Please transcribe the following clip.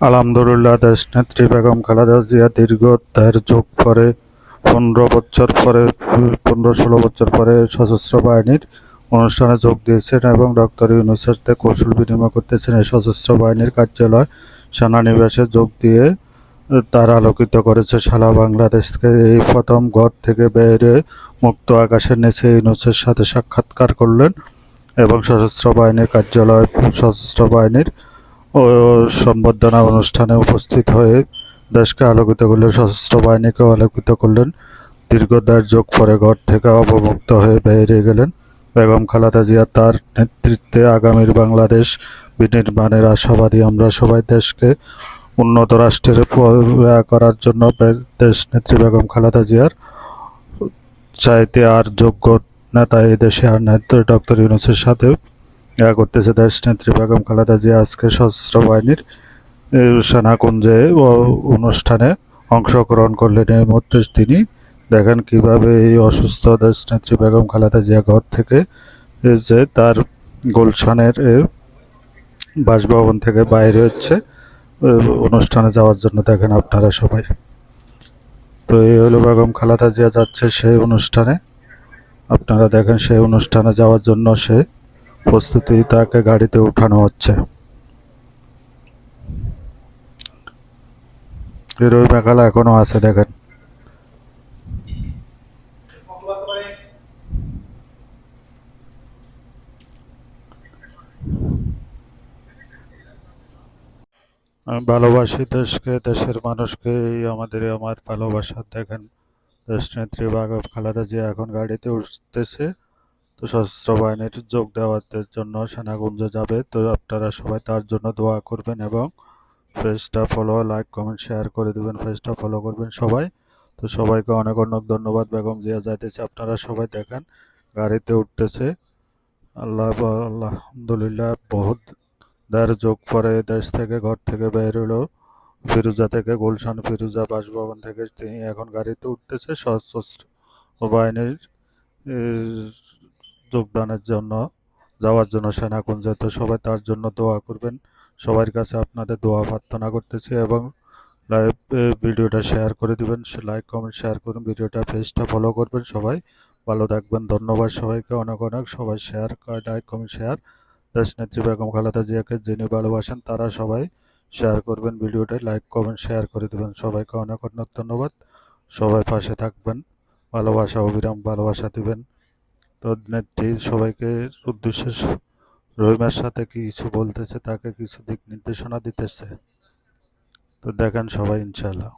আলহামদুলিল্লাহ, দেশনেত্রী বেগম খালেদা জিয়া দীর্ঘ দেড় যুগ পরে, পনেরো বছর পরে, পনেরো ষোলো বছর পরে সশস্ত্র বাহিনীর অনুষ্ঠানে যোগ দিয়েছেন এবং ডক্টর ইউনুসের কৌশল বিনিময় করতেছেন। এই সশস্ত্র বাহিনীর কার্যালয় সেনানিবাসে যোগ দিয়ে তার আলোকিত করেছে। সারা বাংলাদেশকে এই প্রথম ঘর থেকে বেরে মুক্ত আকাশের নিচে ইউনুসের সাথে সাক্ষাৎকার করলেন এবং সশস্ত্র বাহিনীর কার্যালয়, সশস্ত্র বাহিনীর ও সম্বর্ধনা অনুষ্ঠানে উপস্থিত হয়ে দেশকে আলোকিত করলেন, সশস্ত্র বাহিনীকেও আলোকিত করলেন। দীর্ঘ দেড় যুগ পরে ঘর থেকে অবমুক্ত হয়ে বেরিয়ে গেলেন বেগম খালাদা জিয়া। তার নেতৃত্বে আগামীর বাংলাদেশ বিনির্মাণের আশাবাদী আমরা সবাই দেশকে উন্নত রাষ্ট্রের করার জন্য দেশ নেত্রী বেগম খালাদা জিয়ার চাইতে আর যোগ্য নেতা এই দেশে আর নেত্র ডক্টর ইউনুসের সাথে করতেছে দেশ নেত্রী বেগম খালেদা জিয়া আজকে সশস্ত্র বাহিনীর সেনাকুঞ্জে অনুষ্ঠানে অংশগ্রহণ করলেন। এর মধ্যে তিনি দেখেন কীভাবে এই অসুস্থ দেশ নেত্রী বেগম খালেদা জিয়া ঘর থেকে যে তার গুলশানের বাসভবন থেকে বাইরে হচ্ছে অনুষ্ঠানে যাওয়ার জন্য দেখেন আপনারা সবাই। তো এই হলো বেগম খালেদা জিয়া যাচ্ছে সেই অনুষ্ঠানে। আপনারা দেখেন সেই অনুষ্ঠানে যাওয়ার জন্য সে প্রস্তুতি তাকে গাড়িতে উঠানো হচ্ছে। হিরোই মেঘালা এখনও আছে, দেখেন। আমি ভালোবাসি দেশকে, দেশের মানুষকে আমাদের আমার ভালোবাসা। দেখেন, দেশ নেত্রী বেগম খালেদা জিয়া এখন গাড়িতে উঠতেছে। তো সশস্ত্র বাহিনীর যোগ দেওয়ার জন্য সেনাগুঞ্জে যাবে। তো আপনারা সবাই তার জন্য দোয়া করবেন এবং পেজটা ফলো লাইক কমেন্ট শেয়ার করে দিবেন, পেজটা ফলো করবেন সবাই। তো সবাইকে অনেক অনেক ধন্যবাদ। বেগম জিয়া যাইতেছে, আপনারা সবাই দেখেন, গাড়িতে উঠতেছে। আল্লাহ আলহামদুলিল্লাহ, বহুত দেড় যোগ পরে দেশ থেকে, ঘর থেকে বের হলো। ফিরুজা থেকে, গুলশান ফিরুজা বাসভবন থেকে, তিনি এখন গাড়িতে উঠতেছে। সশস্ত্র বাহিনীর যোগদানের জন্য, যাওয়ার জন্য সেনাকুঞ্জে তো সবাই তার জন্য দোয়া করবেন। সবার কাছে আপনাদের দোয়া প্রার্থনা করতেছি এবং লাইভ ভিডিওটা শেয়ার করে দিবেন। লাইক, কমেন্ট, শেয়ার করুন, ভিডিওটা পেজটা ফলো করবেন সবাই। ভালো থাকবেন, ধন্যবাদ সবাইকে অনেক অনেক। সবাই শেয়ার লাইক, কমেন্ট, শেয়ার। দেশ নেত্রী বেগম খালেদা জিয়াকে যিনি ভালোবাসেন, তারা সবাই শেয়ার করবেন ভিডিওটা। লাইক, কমেন্ট, শেয়ার করে দেবেন সবাইকে অনেক অনেক ধন্যবাদ। সবাই পাশে থাকবেন। ভালোবাসা, অবিরাম ভালোবাসা দিবেন। তো নেত্রী সবাইকে উদ্দেশ্যে রহিমার সাথে কিছু বলতেছে, তাকে কিছু দিক নির্দেশনা দিতেছে। তো দেখেন সবাই ইনশাল্লাহ